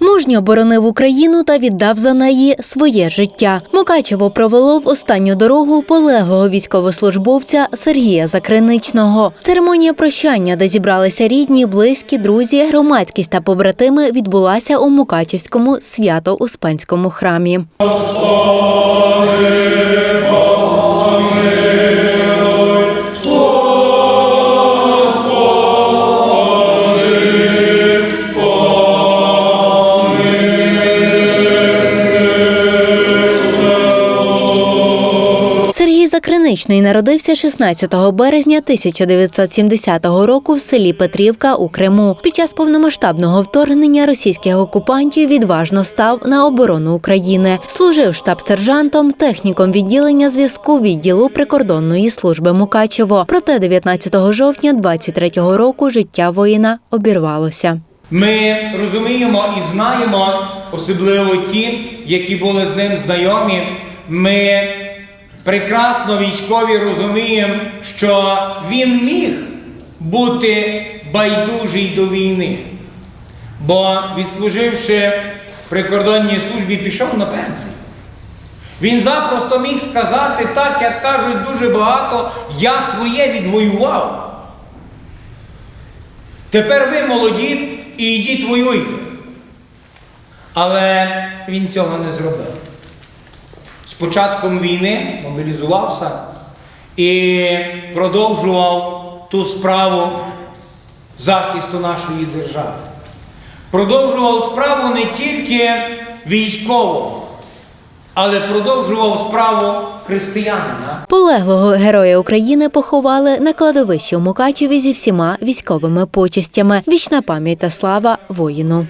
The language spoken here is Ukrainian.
Мужньо боронив Україну та віддав за неї своє життя. Мукачево провело в останню дорогу полеглого військовослужбовця Сергія Закриничного. Церемонія прощання, де зібралися рідні, близькі, друзі, громадськість та побратими, відбулася у Мукачівському свято-успенському храмі. Закриничний народився 16 березня 1970 року в селі Петрівка у Криму. Під час повномасштабного вторгнення російських окупантів відважно став на оборону України. Служив штаб-сержантом, техніком відділення зв'язку відділу прикордонної служби Мукачево. Проте 19 жовтня 23-го року життя воїна обірвалося. Ми розуміємо і знаємо, особливо ті, які були з ним знайомі. Ми прекрасно військові розуміємо, що він міг бути байдужий до війни. Бо, відслуживши прикордонній службі, пішов на пенсію. Він запросто міг сказати так, як кажуть дуже багато, я своє відвоював. Тепер ви молоді і йдіть воюйте. Але він цього не зробив. З початком війни мобілізувався і продовжував ту справу захисту нашої держави. Продовжував справу не тільки військового, але продовжував справу християнина. Полеглого героя України поховали на кладовищі у Мукачеві зі всіма військовими почестями. Вічна пам'ять та слава воїну.